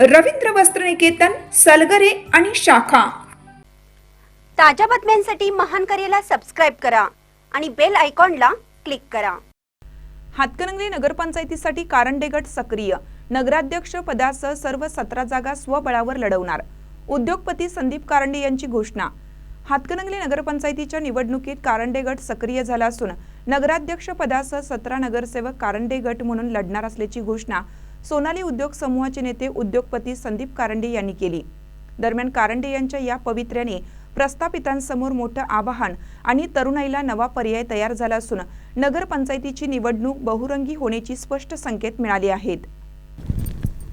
रवींद्र वस्त्रनिकेतन सलगरे आणि शाखा. ताज्या बातम्यांसाठी महान करेला सबस्क्राईब करा आणि बेल आयकॉनला क्लिक करा. हातकणंगले नगरपंचायतीसाठी कारंडे गट सक्रिय. नगराध्यक्ष पदासह सर्व सतरा जागा स्वबळावर लढवणार. उद्योगपती संदीप कारंडे यांची घोषणा. हातकणंगले नगरपंचायतीच्या निवडणुकीत कारंडे गट सक्रिय झाला असून नगराध्यक्ष पदासह सतरा नगरसेवक कारंडे गट म्हणून लढणार असल्याची घोषणा. सोनाली उद्योग समूहाचे नेते उद्योगपती संदीप कारंडे यांनी केली. दरम्यान कारंडे यांच्या या पवित्र्याने प्रस्थापितांसमोर मोठं आवाहन आणि तरुणाईला नवा पर्याय तयार झाला असून नगरपंचायतीची निवडणूक बहुरंगी होण्याची स्पष्ट संकेत मिळाले आहेत.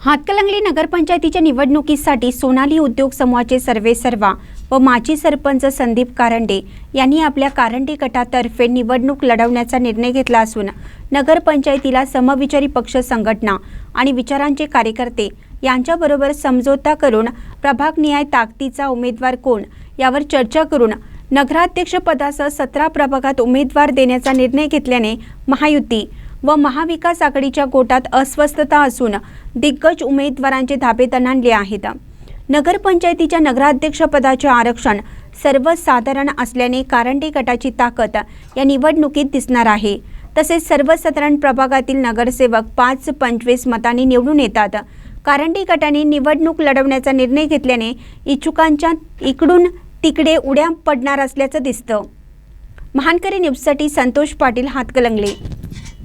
हातकलंगली नगरपंचायतीच्या निवडणुकीसाठी सोनाली उद्योग समूहाचे सर्वे सर्वा व माजी सरपंच संदीप कारंडे यांनी आपल्या कारंडे गटातर्फे निवडणूक लढवण्याचा निर्णय घेतला असून नगरपंचायतीला समविचारी पक्ष संघटना आणि विचारांचे कार्यकर्ते यांच्याबरोबर समझोता करून प्रभागनिहाय ताकदीचा उमेदवार कोण यावर चर्चा करून नगराध्यक्षपदासह सतरा प्रभागात उमेदवार देण्याचा निर्णय घेतल्याने महायुती व महाविकास आघाडीच्या गोटात अस्वस्थता असून दिग्गज उमेदवारांचे धाबे तणाणले आहेत. नगरपंचायतीच्या नगराध्यक्षपदाचे आरक्षण सर्वसाधारण असल्याने कारंडी गटाची ताकद या निवडणुकीत दिसणार आहे. तसेच सर्वसाधारण प्रभागातील नगरसेवक पाच पंचवीस मतांनी निवडून येतात. कारंडी गटाने निवडणूक लढवण्याचा निर्णय घेतल्याने इच्छुकांच्या इकडून तिकडे उड्या पडणार असल्याचं दिसतं. महानकरी न्यूजसाठी संतोष पाटील हातकलंगले.